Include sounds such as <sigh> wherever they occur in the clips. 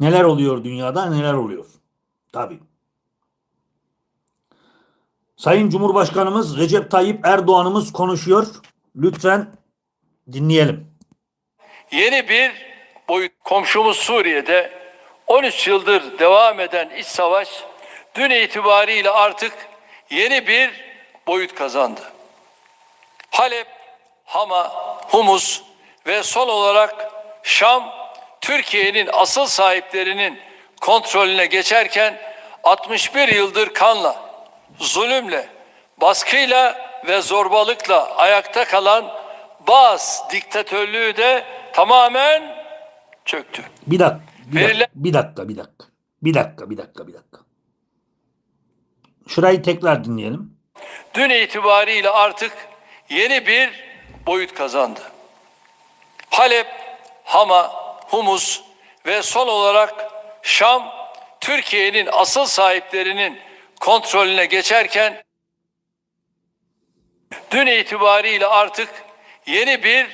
Neler oluyor dünyada neler oluyor. Tabii. Sayın Cumhurbaşkanımız Recep Tayyip Erdoğan'ımız konuşuyor. Lütfen dinleyelim. Yeni bir boyut komşumuz Suriye'de 13 yıldır devam eden iç savaş dün itibariyle artık yeni bir boyut kazandı. Halep, Hama, Humus ve son olarak Şam Türkiye'nin asıl sahiplerinin kontrolüne geçerken 61 yıldır kanla, zulümle, baskıyla ve zorbalıkla ayakta kalan Baas diktatörlüğü de tamamen çöktü. Bir dakika. Bir dakika. Verilen- Bir dakika. Bir dakika. Bir dakika. Bir dakika. Bir dakika. Şurayı tekrar dinleyelim. Dün itibariyle artık yeni bir boyut kazandı. Halep, Hama, Humus ve son olarak Şam Türkiye'nin asıl sahiplerinin kontrolüne geçerken dün itibariyle artık yeni bir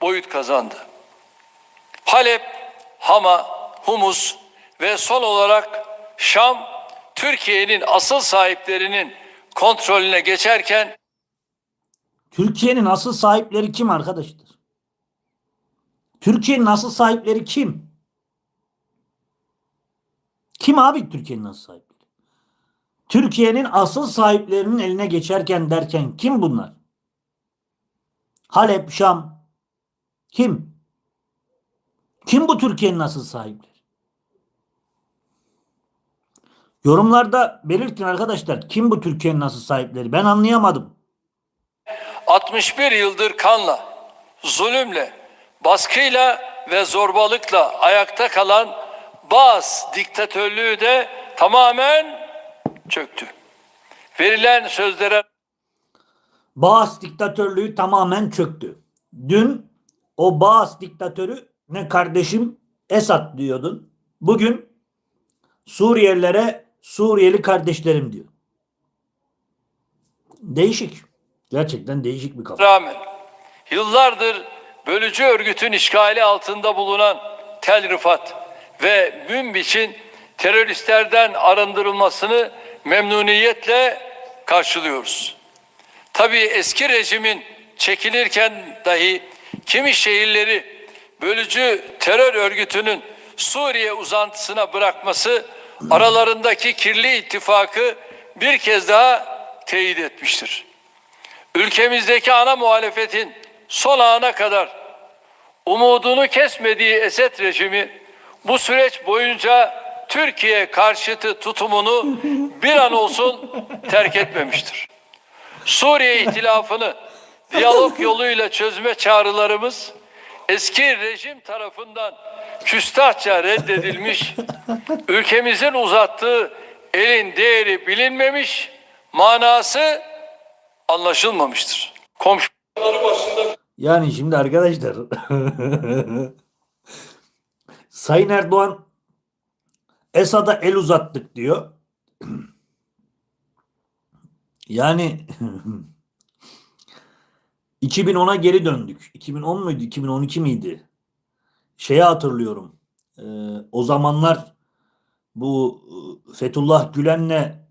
boyut kazandı. Halep, Hama, Humus ve son olarak Şam Türkiye'nin asıl sahiplerinin kontrolüne geçerken Türkiye'nin asıl sahipleri kim arkadaşlar? Türkiye'nin asıl sahipleri kim? Kim abi Türkiye'nin asıl sahipleri? Türkiye'nin asıl sahiplerinin eline geçerken derken kim bunlar? Halep, Şam. Kim? Kim bu Türkiye'nin asıl sahipleri? Yorumlarda belirtin arkadaşlar. Kim bu Türkiye'nin asıl sahipleri? Ben anlayamadım. 61 yıldır kanla, zulümle, baskıyla ve zorbalıkla ayakta kalan Baas diktatörlüğü de tamamen çöktü. Verilen sözlere Baas diktatörlüğü tamamen çöktü. Dün o Baas diktatörü ne kardeşim Esad diyordun. Bugün Suriyelilere Suriyeli kardeşlerim diyor. Değişik. Gerçekten değişik bir kafa. rağmen yıllardır bölücü örgütün işgali altında bulunan Tel Rifat ve Münbiç'in teröristlerden arındırılmasını memnuniyetle karşılıyoruz. Tabii eski rejimin çekilirken dahi kimi şehirleri bölücü terör örgütünün Suriye uzantısına bırakması aralarındaki kirli ittifakı bir kez daha teyit etmiştir. Ülkemizdeki ana muhalefetin son ana kadar umudunu kesmediği Esed rejimi bu süreç boyunca Türkiye karşıtı tutumunu bir an olsun terk etmemiştir. Suriye ihtilafını diyalog yoluyla çözme çağrılarımız eski rejim tarafından küstahça reddedilmiş, ülkemizin uzattığı elin değeri bilinmemiş, manası anlaşılmamıştır. Komşuları başında Yani şimdi arkadaşlar Sayın Erdoğan Esad'a el uzattık diyor. Yani 2010'a geri döndük. 2010 muydu? 2012 miydi? Şeyi hatırlıyorum. Ee, o zamanlar bu e, Fethullah Gülen'le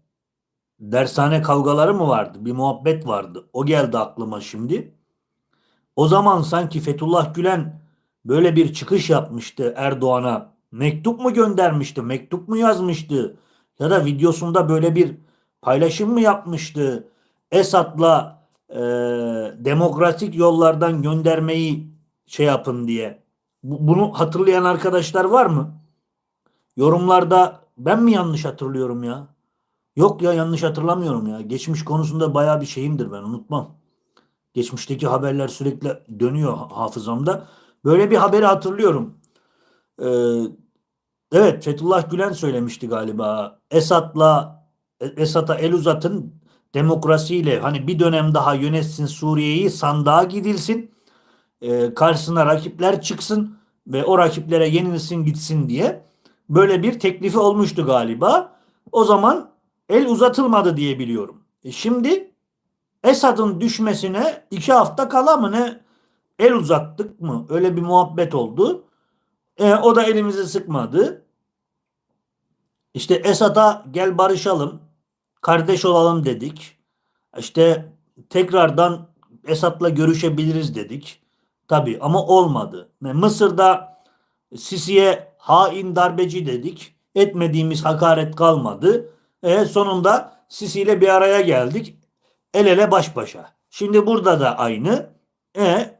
dershane kavgaları mı vardı? Bir muhabbet vardı. O geldi aklıma şimdi. O zaman sanki Fethullah Gülen böyle bir çıkış yapmıştı Erdoğan'a. Mektup mu göndermişti? Mektup mu yazmıştı? Ya da videosunda böyle bir paylaşım mı yapmıştı? Esad'la e, demokratik yollardan göndermeyi şey yapın diye. Bu- Bunu hatırlayan arkadaşlar var mı? Yorumlarda ben mi yanlış hatırlıyorum ya? Yok ya yanlış hatırlamıyorum ya. Geçmiş konusunda bayağı bir şeyimdir ben unutmam. Geçmişteki haberler sürekli dönüyor hafızamda. Böyle bir haberi hatırlıyorum. Ee, evet Fethullah Gülen söylemişti galiba. Esad'la Esad'a el uzatın demokrasiyle hani bir dönem daha yönetsin Suriye'yi sandığa gidilsin. Ee, karşısına rakipler çıksın ve o rakiplere yenilsin gitsin diye böyle bir teklifi olmuştu galiba. O zaman el uzatılmadı diye biliyorum. E şimdi Esad'ın düşmesine iki hafta kala mı ne el uzattık mı? Öyle bir muhabbet oldu. E, o da elimizi sıkmadı. İşte Esad'a gel barışalım, kardeş olalım dedik. İşte tekrardan Esad'la görüşebiliriz dedik. Tabii ama olmadı. Ve Mısır'da Sisi'ye hain darbeci dedik. Etmediğimiz hakaret kalmadı. E sonunda Sisi ile bir araya geldik. El ele baş başa. Şimdi burada da aynı. E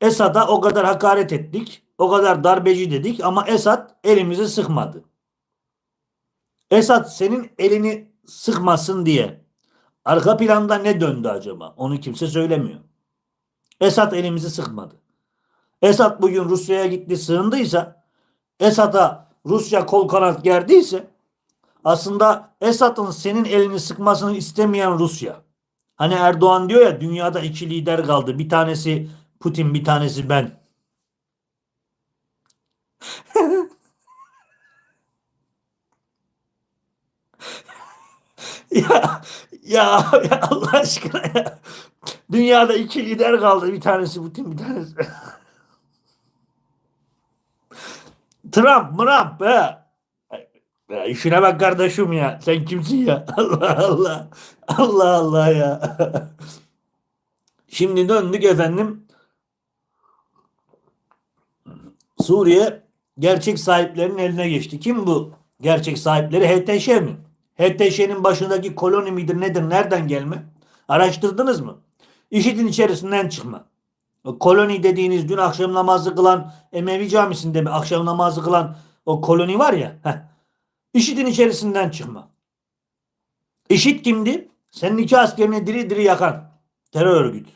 Esad'a o kadar hakaret ettik. O kadar darbeci dedik ama Esad elimizi sıkmadı. Esad senin elini sıkmasın diye arka planda ne döndü acaba? Onu kimse söylemiyor. Esad elimizi sıkmadı. Esad bugün Rusya'ya gitti sığındıysa Esad'a Rusya kol kanat gerdiyse aslında Esad'ın senin elini sıkmasını istemeyen Rusya. Hani Erdoğan diyor ya dünyada iki lider kaldı. Bir tanesi Putin bir tanesi ben. <laughs> ya, ya, ya Allah aşkına ya. Dünyada iki lider kaldı. Bir tanesi Putin bir tanesi. <laughs> Trump, Trump be. Ya işine bak kardeşim ya. Sen kimsin ya? <laughs> Allah Allah. Allah Allah ya. <laughs> Şimdi döndük efendim. Suriye gerçek sahiplerinin eline geçti. Kim bu gerçek sahipleri? HTŞ mi? HTŞ'nin başındaki koloni midir nedir? Nereden gelme? Araştırdınız mı? İşitin içerisinden çıkma. O koloni dediğiniz dün akşam namazı kılan Emevi camisinde mi akşam namazı kılan o koloni var ya. Heh. IŞİD'in içerisinden çıkma. IŞİD kimdi? Senin iki askerini diri diri yakan terör örgütü.